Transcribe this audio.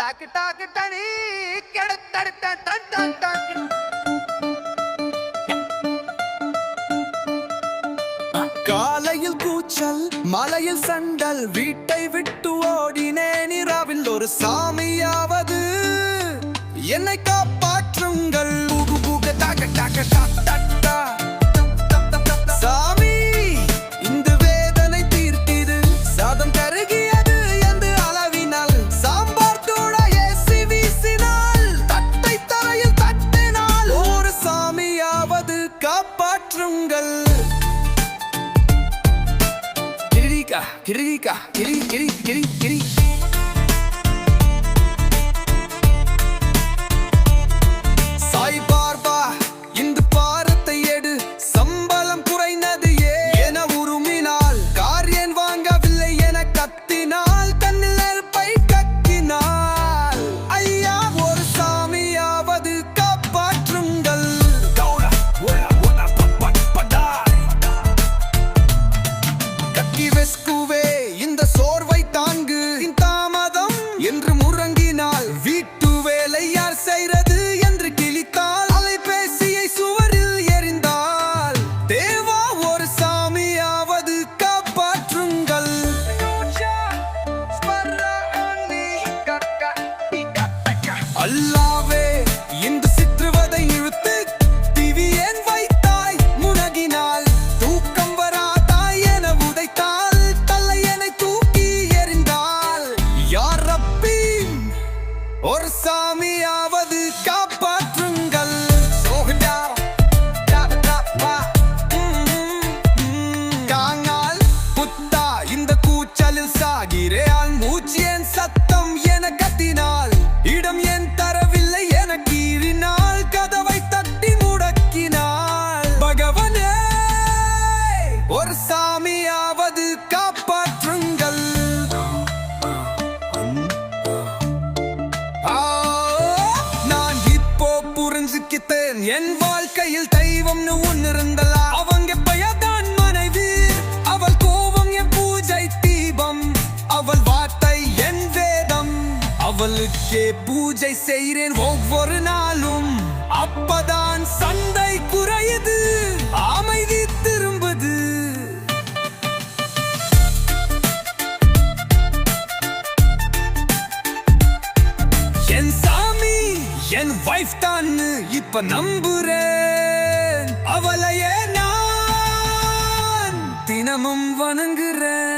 Dog டாக்கு டனி கெடுத்தடுத்த டன் டன் டன் காலையில் கூச்சல் மலையில் சண்டல் வீட்டை விட்டு ஓடினேன் இரவில் ஒரு சாமியாவது. என்னை காப்பாற்றுங்கள். புகு புகு டாக டாக டா Kirika, Kirika, Kiri, Kiri, Kiri, Kiri. அல்லாவே சாமியாவது காப்பாற்றுங்கள். நான் இப்போ புரிஞ்சுக்கிட்டேன். என் வாழ்க்கையில் தெய்வம்னு ஒன்னு இருந்தலா அவங்க பயதான் மனைவி. அவள் கோபம் என் பூஜை தீபம். அவள் வார்த்தை என் வேதம். அவளுக்கே பூஜை செய்கிறேன் ஒவ்வொரு நாளும். அப்பதான் சந்தை குறையுது. அமைதி என் வைஃப் தான் இப்ப நம்புறேன். அவளையே நான் தினமும் வணங்குறேன்.